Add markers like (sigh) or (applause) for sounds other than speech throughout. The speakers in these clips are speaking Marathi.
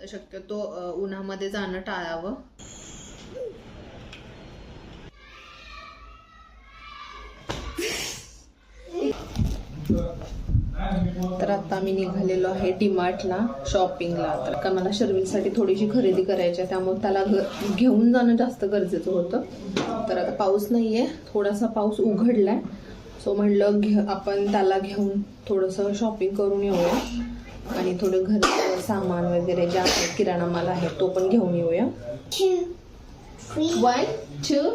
तर शक्यतो उन्हामध्ये जाणं टाळावं. तर आता मी निघालेलो आहे डीमार्टला शॉपिंगला. तर का मला शर्विनसाठी थोडीशी खरेदी करायची आहे त्यामुळे त्याला घेऊन जाणं जास्त गरजेचं होतं. तर आता पाऊस नाही आहे थोडासा पाऊस उघडलाय. सो म्हणलं घे आपण त्याला घेऊन थोडंसं शॉपिंग करून येऊया. आणि थोडं घर सामान वगैरे जे किराणा माल आहे तो पण घेऊन one two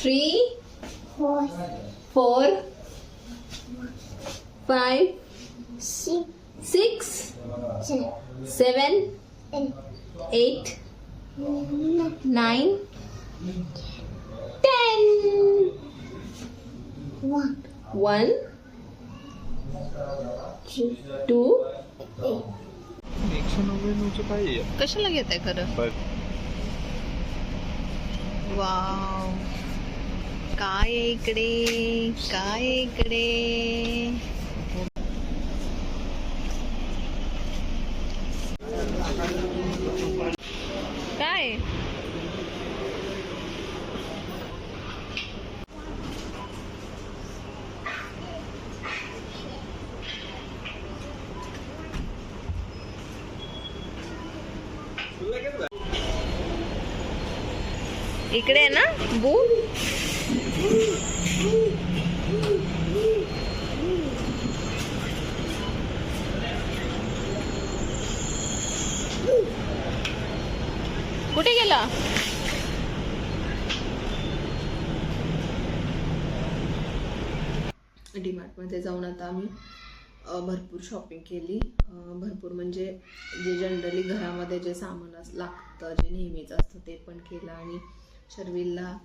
three four six, six seven eight nine ten one two eight. एकशे नव्याण्णवचं काय आहे? कशाला घेत आहे खरं? बघ. वाव. काय आहे इकडे? काय आहे इकडे काय इकडे आहे ना बू? कुठे गेला? डीमार्टमध्ये जाऊन आता आम्ही भरपूर शॉपिंग केली. भरपूर म्हणजे जे जनरली घरामध्ये जे सामान लागतं जे नेहमीच असतं ते पण केलं आणि शर्विलला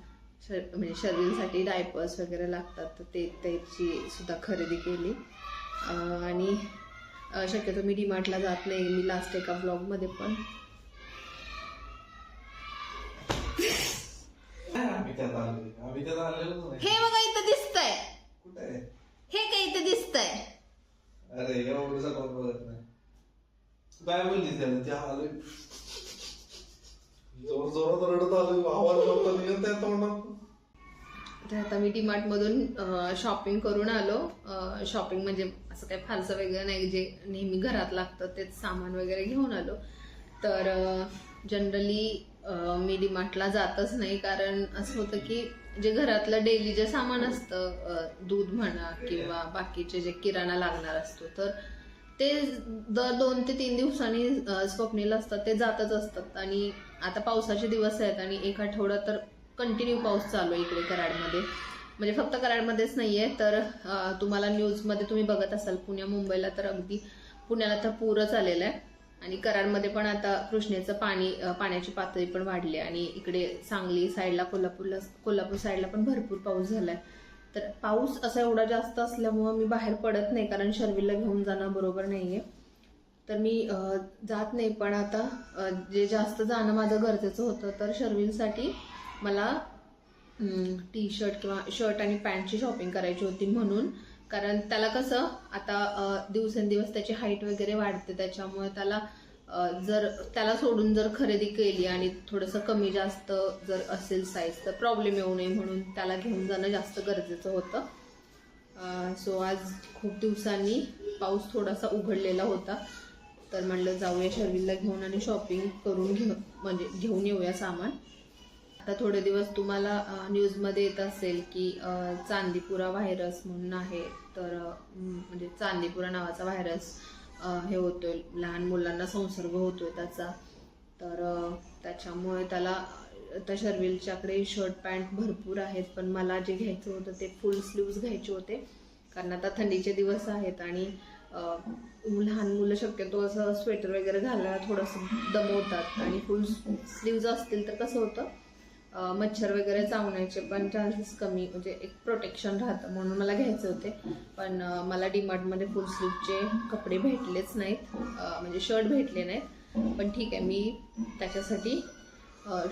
शर म्हणजे शर्विलसाठी डायपर्स वगैरे लागतात तर ते त्याची सुद्धा खरेदी केली. आणि शक्यतो मी डीमार्टला जात नाही मी लास्ट एका ब्लॉगमध्ये पण. हे बघा इथं दिसतंय? हे काय इथं दिसतंय? अरे काय आलोय जोर जोरात रडत आलोय आवाज नव्हता निघत त्या तोंडात. तर आता मी डीमार्टमधून शॉपिंग करून आलो. शॉपिंग म्हणजे असं काही फारसं वेगळं नाही जे नेहमी घरात लागतं तेच सामान वगैरे घेऊन आलो. तर जनरली मी डीमार्टला जातच नाही कारण असं होतं की जे घरातलं डेली जे सामान असतं दूध म्हणा किंवा बाकीचे जे किराणा लागणार असतो तर ते दर दोन ते तीन दिवसांनी स्वप्नील असतात ते जातच असतात. आणि आता पावसाचे दिवस आहेत आणि एक आठवडा तर कंटिन्यू पाऊस चालू आहे इकडे कराडमध्ये. म्हणजे फक्त कराडमध्येच नाहीये तर तुम्हाला न्यूजमध्ये तुम्ही बघत असाल पुण्या मुंबईला तर अगदी पुण्याला तर पूरच आलेलं आहे. आणि कराडमध्ये पण आता कृष्णेचं पाणी पाण्याची पातळी पण वाढली आहे. आणि इकडे सांगली साईडला कोल्हापूरला कोल्हापूर साईडला पण भरपूर पाऊस झाला आहे तर पाऊस असा एवढा जास्त असल्यामुळं मी बाहेर पडत नाही कारण शर्विलला घेऊन जाणं बरोबर नाहीये. तर मी जात नाही पण आता जे जास्त जाणं माझं गरजेचं होतं तर शर्विलसाठी मला टी शर्ट किंवा शर्ट आणि पॅन्टची शॉपिंग करायची होती म्हणून. कारण त्याला कसं आता दिवसेंदिवस त्याची हाईट वगैरे वाढते त्याच्यामुळे त्याला जर त्याला सोडून जर खरेदी केली आणि थोडंसं कमी जास्त जर असेल साईज तर प्रॉब्लेम येऊ नये म्हणून त्याला घेऊन जाणं जास्त गरजेचं होतं. सो आज खूप दिवसांनी पाऊस थोडासा उघडलेला होता. तर म्हणलं जाऊया शर्विलला घेऊन आणि शॉपिंग करून घेऊ म्हणजे घेऊन येऊया सामान. आता थोडे दिवस तुम्हाला न्यूजमध्ये येत असेल की चांदीपुरा व्हायरस म्हणून आहे. तर म्हणजे चांदीपुरा नावाचा व्हायरस हे होतोय लहान मुलांना संसर्ग होतोय त्याचा. तर त्याच्यामुळे त्याला त्या शर्विलच्याकडे शर्ट पॅन्ट भरपूर आहेत पण मला जे घ्यायचं होतं ते फुल स्लीव्ज घ्यायचे होते. कारण आता थंडीचे दिवस आहेत आणि लहान मुलं शक्यतो असं स्वेटर वगैरे घालायला थोडंसं दमवतात. आणि फुल स्लीव्ज असतील तर कसं होतं मच्छर वगैरे चावण्याचे पण चान्सेस कमी म्हणजे एक प्रोटेक्शन राहतं म्हणून मला घ्यायचे होते. पण मला डीमार्टमध्ये फुल स्लीवचे कपडे भेटलेच नाहीत. म्हणजे शर्ट भेटले नाहीत. पण ठीक आहे मी त्याच्यासाठी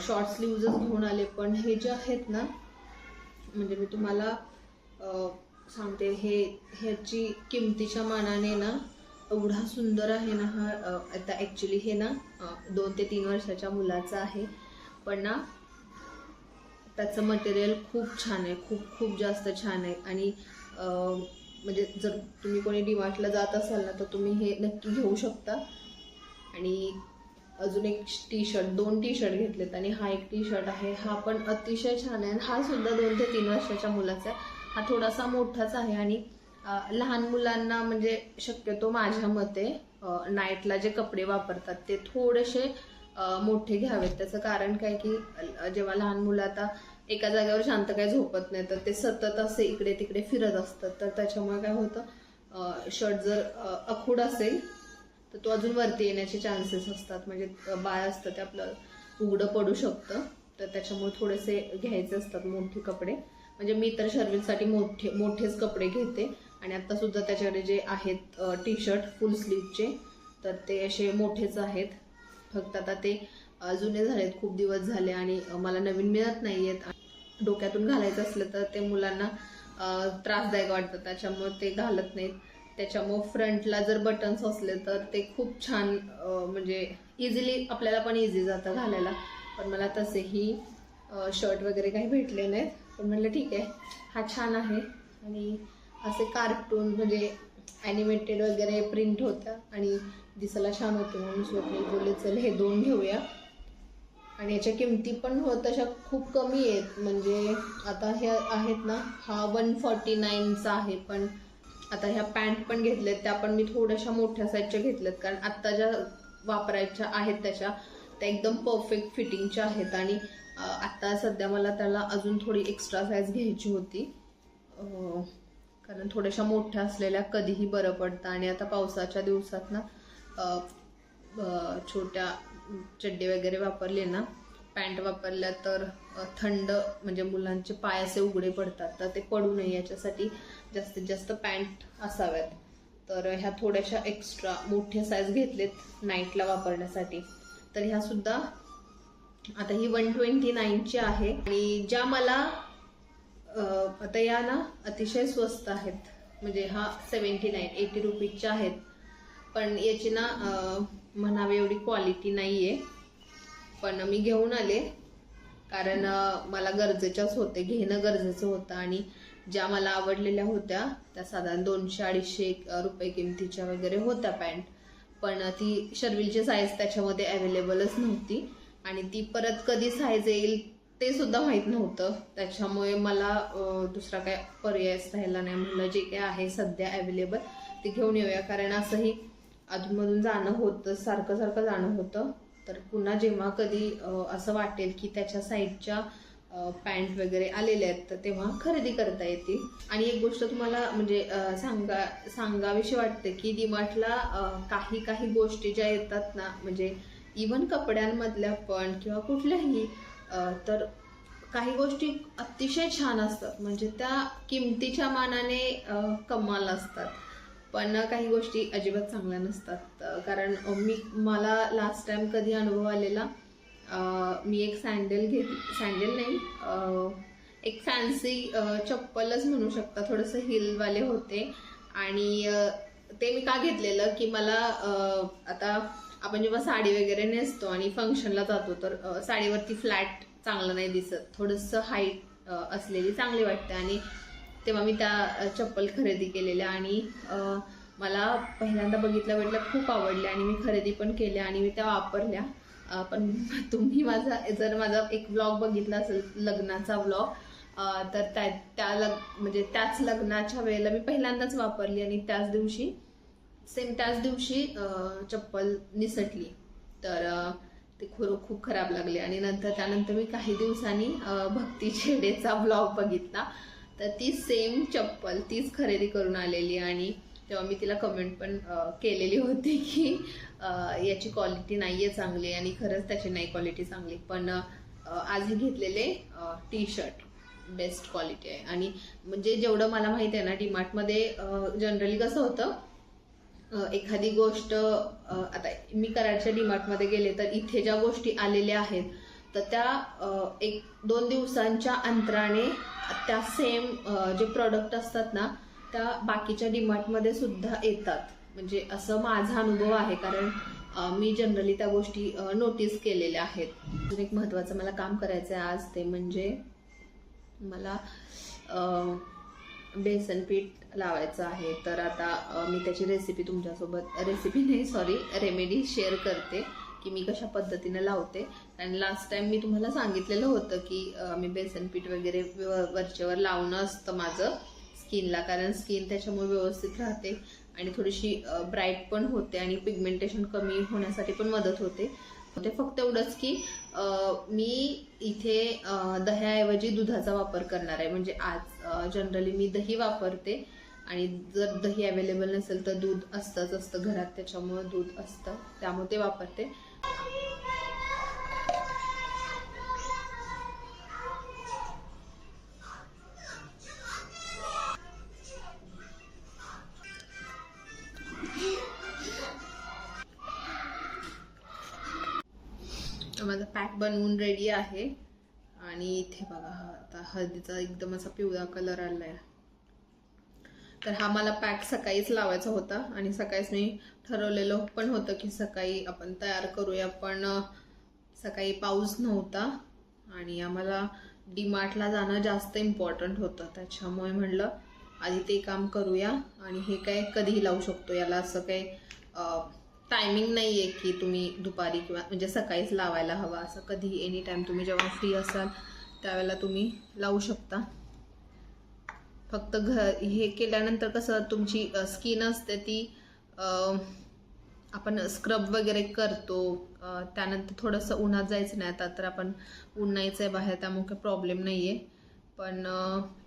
शॉर्ट स्लीव्जच घेऊन आले. पण हे जे आहेत ना म्हणजे मी तुम्हाला सांगते हे ह्याची किमतीच्या मानाने ना एवढा सुंदर आहे ना हा आता ॲक्च्युली हे ना दोन ते तीन वर्षाच्या मुलाचा आहे. पण ना त्याचं मटेरियल खूप छान आहे खूप खूप जास्त छान आहे. आणि म्हणजे जर तुम्ही कोणी डिमार्टला जात असाल ना तर तुम्ही हे नक्की घेऊ शकता. आणि अजून एक टी शर्ट दोन टी शर्ट घेतलेत आणि हा एक टी शर्ट आहे. हा पण अतिशय छान आहे आणि हा सुद्धा दोन ते तीन वर्षाच्या मुलाचा आहे. हा थोडासा मोठाच आहे आणि लहान मुलांना म्हणजे शक्यतो माझ्या मते नाईटला जे कपडे वापरतात ते थोडेसे मोठे घ्यावेत. त्याचं कारण काय की जेव्हा लहान मुलं आता एका जागेवर शांत काय झोपत नाही तर ते सतत असे इकडे तिकडे फिरत असतात. तर त्याच्यामुळे काय होतं शर्ट जर अखूड असेल तर तो अजून वरती येण्याचे चान्सेस असतात. म्हणजे बाळ असतं ते आपलं उघडं पडू शकतं. तर त्याच्यामुळे थोडेसे घ्यायचे असतात मोठे कपडे. म्हणजे मी तर शर्विलसाठी मोठे मोठेच कपडे घेते. आणि आता सुद्धा त्याच्याकडे जे आहेत टी शर्ट फुल स्लीवचे तर ते असे मोठेच आहेत. फक्त आता ते जुने झालेत खूप दिवस झाले आणि मला नवीन मिळत नाही आहेत डोक्यातून घालायचं असलं तर ते मुलांना त्रासदायक वाटतं. त्याच्यामुळे ते घालत नाहीत. त्याच्यामुळे फ्रंटला जर बटन्स असले तर ते खूप छान म्हणजे इझिली आपल्याला पण इझी जातं घालायला. पण मला तसेही शर्ट वगैरे काही भेटले नाहीत. पण म्हटलं ठीक आहे हा छान आहे. आणि असे कार्टून म्हणजे ॲनिमेटेड वगैरे प्रिंट होत्या आणि दिसायला छान होते म्हणून स्वप्नील बोलले चल हे दोन घेऊया. आणि याच्या किमती पण हो तशा खूप कमी आहेत. म्हणजे आता हे आहेत ना हा वन फॉर्टी नाईनचा आहे पण आता ह्या पॅन्ट पण घेतल्यात त्या पण मी थोड्याशा मोठ्या साईजच्या घेतल्यात. कारण आत्ता ज्या वापरायच्या आहेत त्याच्या त्या एकदम परफेक्ट फिटिंगच्या आहेत. आणि आत्ता सध्या मला त्याला अजून थोडी एक्स्ट्रा साईज घ्यायची होती. कारण थोड्याशा मोठ्या असलेल्या कधीही बरं पडतं. आणि आता पावसाच्या दिवसात ना छोट्या चड्डे वगैरे वापरले ना पॅन्ट वापरल्या तर थंड म्हणजे मुलांचे पाय असे उघडे पडतात. तर ते पडू नये. याच्यासाठी जास्तीत जास्त पॅन्ट असाव्यात. तर ह्या थोड्याशा एक्स्ट्रा मोठ्या साईज घेतलेत नाईटला वापरण्यासाठी. तर ह्यासुद्धा आता ही वन ट्वेंटी नाईनची आहे. आणि ज्या मला आता या ना अतिशय स्वस्त आहेत. म्हणजे हा सेवन्टी नाईन एटी रुपीजच्या आहेत. पण याची ना म्हणावी एवढी क्वालिटी नाही आहे पण मी घेऊन आले. कारण मला गरजेच्याच होते. घेणं गरजेचं होतं. आणि ज्या मला आवडलेल्या होत्या त्या साधारण दोनशे अडीचशे रुपये किमतीच्या वगैरे होत्या पॅन्ट पण ती शर्विलची साईज त्याच्यामध्ये अवेलेबलच नव्हती. आणि ती परत कधी साईज येईल ते सुद्धा माहीत नव्हतं. त्याच्यामुळे मला दुसरा काय पर्यायच राहिला नाही. म्हणलं जे काय आहे सध्या अवेलेबल ते घेऊन येऊया. कारण असंही अधूनमधून जाणं होतं सारखं सारखं जाणं होतं. तर पुन्हा जेव्हा कधी असं वाटेल की त्याच्या साईडच्या पॅन्ट वगैरे आलेल्या आहेत तर तेव्हा खरेदी करता येतील. आणि एक गोष्ट तुम्हाला म्हणजे सांगा सांगावीशी वाटते की डिमार्टला काही काही गोष्टी ज्या येतात ना म्हणजे इवन कपड्यांमधल्या पण किंवा कुठल्याही तर काही गोष्टी अतिशय छान असतात. म्हणजे त्या किमतीच्या मानाने कमाल असतात. पण काही गोष्टी अजिबात चांगल्या नसतात. कारण मी मला लास्ट टाइम कधी अनुभव आलेला मी एक सँडल घेत सँडल नाही एक फॅन्सी चप्पलच म्हणू शकता. थोडंसं हिलवाले होते. आणि ते मी का घेतलेलं की मला आता आपण जेव्हा साडी वगैरे नेसतो आणि फंक्शनला जातो तर साडीवरती फ्लॅट चांगलं नाही दिसत. थोडंसं हाईट असलेली चांगली वाटते. आणि तेव्हा मी त्या चप्पल खरेदी केलेल्या आणि मला पहिल्यांदा बघितल्या बघितल्या खूप आवडल्या आणि मी खरेदी पण केल्या आणि मी त्या वापरल्या. पण (laughs) तुम्ही माझा जर माझा एक ब्लॉग बघितला असेल लग्नाचा ब्लॉग तर त्या त्या लग म्हणजे त्याच लग्नाच्या वेळेला मी पहिल्यांदाच वापरली आणि त्याच दिवशी सेम त्याच दिवशी चप्पल निसटली. तर ते खरं खूप खराब लागले. आणि नंतर त्यानंतर मी काही दिवसांनी भक्ती छेडेचा ब्लॉग बघितला. तर ती सेम चप्पल तीच खरेदी करून आलेली आणि तेव्हा मी तिला कमेंट पण केलेली होती की याची क्वालिटी नाही आहे चांगली आणि खरंच त्याची नाही क्वालिटी चांगली. पण आजही आज हे घेतलेले टी शर्ट बेस्ट क्वालिटी आहे. आणि म्हणजे जेवढं मला माहिती आहे ना डीमार्टमध्ये जनरली कसं होतं एखादी गोष्ट आता मी कराडच्या डीमार्टमध्ये गेले तर इथे ज्या गोष्टी आलेल्या आहेत तर त्या एक दोन दिवसांच्या अंतराने त्या सेम जे प्रॉडक्ट असतात ना त्या बाकीच्या डीमार्टमध्ये सुद्धा येतात. म्हणजे असं माझा अनुभव आहे कारण मी जनरली त्या गोष्टी नोटीस केलेल्या आहेत. अजून एक महत्त्वाचं मला काम करायचं आहे आज ते म्हणजे मला बेसन पीठ लावायचं आहे. तर आता मी त्याची रेसिपी तुमच्यासोबत रेसिपी नाही सॉरी रेमेडी शेअर करते की मी कशा पद्धतीने लावते. आणि लास्ट टाइम मी तुम्हाला सांगितलेलं होतं की मी बेसन पीठ वगैरे व- वरच्यावर लावणं असतं माझं स्किनला कारण स्किन त्याच्यामुळे व्यवस्थित राहते. आणि थोडीशी ब्राईट पण होते आणि पिगमेंटेशन कमी होण्यासाठी पण मदत होते. ते फक्त एवढंच की मी इथे दह्याऐवजी दुधाचा वापर करणार आहे. म्हणजे आज जनरली मी दही वापरते आणि जर दही अवेलेबल नसेल तर दूध असतंच असतं. घरात त्याच्यामुळे दूध असतं. त्यामुळे ते वापरते. पॅक बनवून रेडी आहे. आणि इथे बघा हा आता हळदीचा एकदम असा पिवळा कलर आलाय. तर हा मला पॅक सकाळीच लावायचा होता आणि सकाळीच मी ठरवलेलं पण होतं की सकाळी आपण तयार करूया पण सकाळी पाऊस नव्हता आणि आम्हाला डीमार्टला जाणं जास्त इम्पॉर्टंट होतं. त्याच्यामुळे म्हणलं आधी ते काम करूया आणि हे काय कधीही लावू शकतो. याला असं काही टायमिंग नाही आहे की तुम्ही दुपारी किंवा म्हणजे सकाळीच लावायला हवा असं. कधी एनी टाईम तुम्ही जेव्हा फ्री असाल त्यावेळेला तुम्ही लावू शकता. फक्त घ हे केल्यानंतर कसं तुमची स्किन असते ती आपण स्क्रब वगैरे करतो. त्यानंतर थोडंसं उन्हात जायचं नाही आता तर आपण ऊन नाहीच आहे बाहेर त्यामुळे काही प्रॉब्लेम नाही आहे पण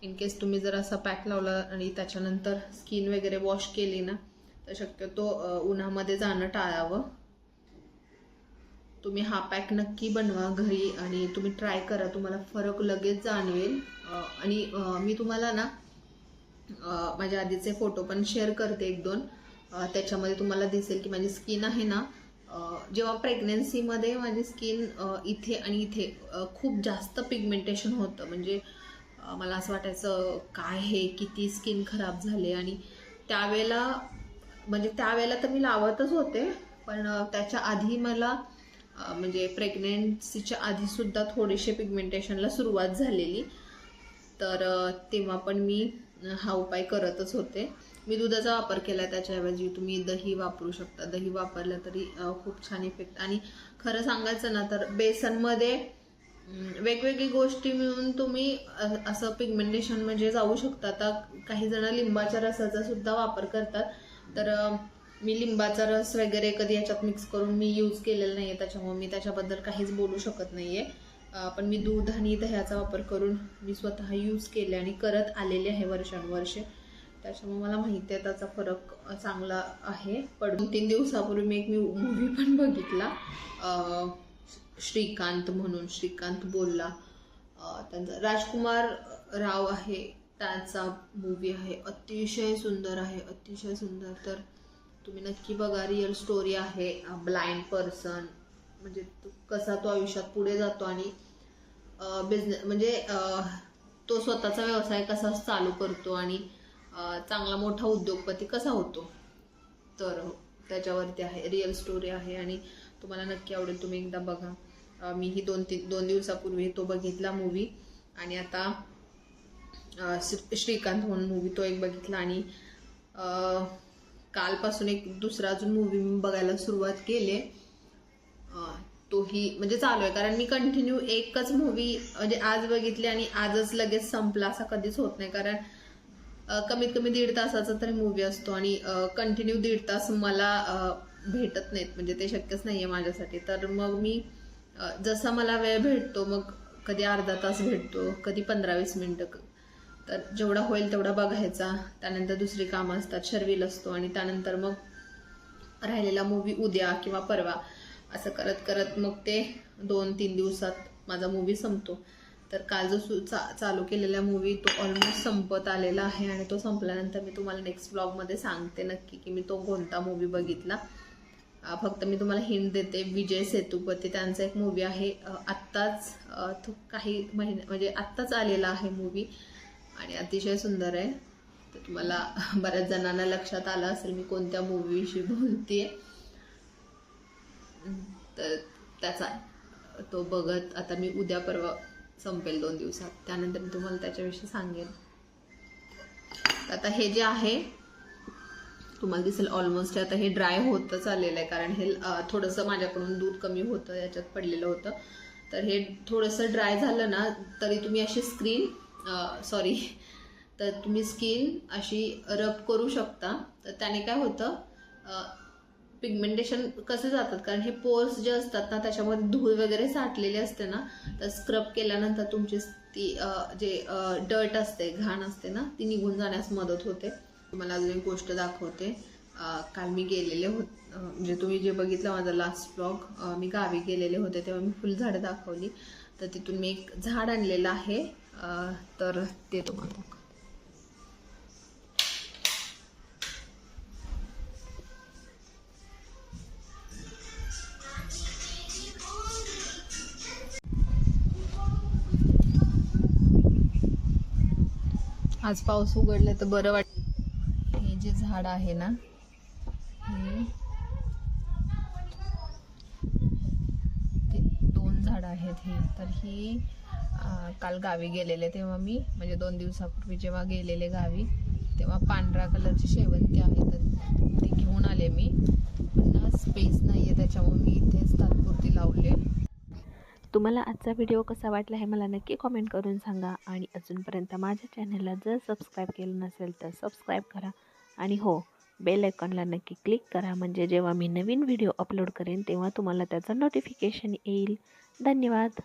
इन केस तुम्ही जर असा पॅक लावला आणि त्याच्यानंतर स्किन वगैरे वॉश केली ना तर शक्यतो उन्हामध्ये जाणं टाळावं. तुम्ही हा पॅक नक्की बनवा घरी आणि तुम्ही ट्राय करा. तुम्हाला फरक लगेच जाणवेल. आणि मी तुम्हाला ना माझ्या आधीचे फोटो पण शेअर करते एक दोन. त्याच्यामध्ये तुम्हाला दिसेल की माझी स्किन आहे ना जेव्हा प्रेग्नेन्सीमध्ये माझी स्किन इथे आणि इथे खूप जास्त पिगमेंटेशन होतं. म्हणजे मला असं वाटायचं काय हे? किती स्किन खराब झाले? आणि त्यावेळेला म्हणजे त्यावेळेला तर मी लावतच होते पण त्याच्या आधी मला म्हणजे प्रेग्नेन्सीच्या आधीसुद्धा थोडीशी पिगमेंटेशनला सुरुवात झालेली. तर तेव्हा पण मी हा उपाय करतच होते. मी दुधाचा वापर केला त्याच्याऐवजी तुम्ही दही वापरू शकता. दही वापरलं तरी खूप छान इफेक्ट आणि खरं सांगायचं ना तर बेसनमध्ये वेगवेगळी गोष्टी मिळून तुम्ही असं पिगमेंटेशन म्हणजे जाऊ शकता. आता काही जण लिंबाच्या रसाचा सुद्धा वापर करतात. तर मी लिंबाचा रस वगैरे कधी याच्यात मिक्स करून मी यूज केलेला नाही आहे त्याच्यामुळे मी त्याच्याबद्दल काहीच बोलू शकत नाही आहे पण मी दूध आणि दह्याचा वापर करून मी स्वतः यूज केले आणि करत आलेले आहे वर्षानुवर्षे. त्याच्यामुळे मला माहिती आहे त्याचा फरक चांगला आहे. पण दोन तीन दिवसापूर्वी मी एक मी मूवी पण बघितला. श्रीकांत म्हणून श्रीकांत बोलला. त्यांचा राजकुमार राव आहे. त्याचा मूवी आहे. अतिशय सुंदर आहे. अतिशय सुंदर. तर तुम्ही नक्की बघा. रिअल स्टोरी आहे. ब्लाइंड पर्सन म्हणजे तो कसा तो आयुष्यात पुढे जातो आणि बिझनेस म्हणजे तो स्वतःचा व्यवसाय कसा चालू करतो आणि चांगला मोठा उद्योगपती कसा होतो. तर त्याच्यावरती आहे. रिअल स्टोरी आहे आणि तुम्हाला नक्की आवडेल. तुम्ही एकदा बघा. मीही दोन तीन दोन दिवसापूर्वी तो बघितला मूवी आणि आता श्रीकांत म्हणून मूवी तो एक बघितला आणि कालपासून एक दुसरा अजून मूवी मी बघायला सुरुवात केली. तोही म्हणजे चालू आहे. कारण मी कंटिन्यू एकच मूवी म्हणजे आज बघितली आणि आजच लगेच संपला असा कधीच होत नाही. कारण कमीत कमी दीड तासाचा तरी मूवी असतो आणि कंटिन्यू दीड तास मला भेटत नाहीत. म्हणजे ते शक्यच नाही आहे माझ्यासाठी. तर मग मी जसा मला वेळ भेटतो मग कधी अर्धा तास भेटतो कधी पंधरा वीस मिनटं तर जेवढा होईल तेवढा बघायचा. त्यानंतर दुसरी कामं असतात शर्विल असतो आणि त्यानंतर मग राहिलेला मूवी उद्या किंवा परवा. असं करत करत मग ते दोन तीन दिवसात माझा मूवी संपतो. तर काल जो सु चा चालू केलेला मूवी तो ऑलमोस्ट संपत आलेला आहे आणि तो संपल्यानंतर मी तुम्हाला नेक्स्ट ब्लॉगमध्ये सांगते नक्की की मी तो कोणता मूवी बघितला. फक्त मी तुम्हाला हिंट देते विजय सेतुपती त्यांचा एक मूवी आहे. आत्ताच तो काही महिने म्हणजे आत्ताच आलेला आहे मूवी आणि अतिशय सुंदर आहे. तर तुम्हाला बऱ्याच जणांना लक्षात आलं असेल मी कोणत्या मूवीविषयी बोलते तर त्याचा तो बघत आता मी उद्या परवा संपेल दोन दिवसात. त्यानंतर मी तुम्हाला त्याच्याविषयी सांगेन. तर आता हे जे आहे तुम्हाला दिसेल ऑलमोस्ट आता हे ड्राय होतच आलेलं आहे. कारण हे थोडंसं माझ्याकडून दूध कमी होतं याच्यात पडलेलं होतं. तर हे थोडंसं ड्राय झालं ना तरी तुम्ही अशी स्क्रीन सॉरी (laughs) तर तुम्ही स्किन अशी रब करू शकता. तर त्याने काय होतं पिगमेंटेशन कसे जातात? कारण हे पोर्स जे असतात ना त्याच्यामध्ये धूळ वगैरे साठलेले असते ना तर स्क्रब केल्यानंतर तुमची ती जे डर्ट असते घाण असते ना ती निघून जाण्यास मदत होते. तुम्हाला अजून एक गोष्ट दाखवते. काल मी गेलेले होत म्हणजे तुम्ही जे बघितलं माझा लास्ट ब्लॉग मी गावी गेलेले होते तेव्हा मी फुलझाडं दाखवली. तर तिथून मी एक झाड आणलेलं आहे. तर ते तुम्हाला आज पाऊस उघडले तर बरं वाट हे जे झाड आहे ना हे ते दोन झाड आहेत हे. तर ही काल गावी गेलेले तेव्हा मी म्हणजे दोन दिवसापूर्वी जेव्हा गेलेले गावी तेव्हा पांढऱ्या कलरची शेवंती आहे तर ती घेऊन आले मी. पण स्पेस नाही आहे त्याच्यामुळे मी इथेच तात्पुरती लावले. तुम्हाला आजचा व्हिडिओ कसा वाटला हे मला नक्की कॉमेंट करून सांगा आणि अजूनपर्यंत माझ्या चॅनलला जर सबस्क्राईब केलं नसेल तर सबस्क्राईब करा. आणि हो बेल आयकॉनला नक्की क्लिक करा. म्हणजे जेव्हा मी नवीन व्हिडिओ अपलोड करेन तेव्हा तुम्हाला त्याचं नोटिफिकेशन येईल. धन्यवाद.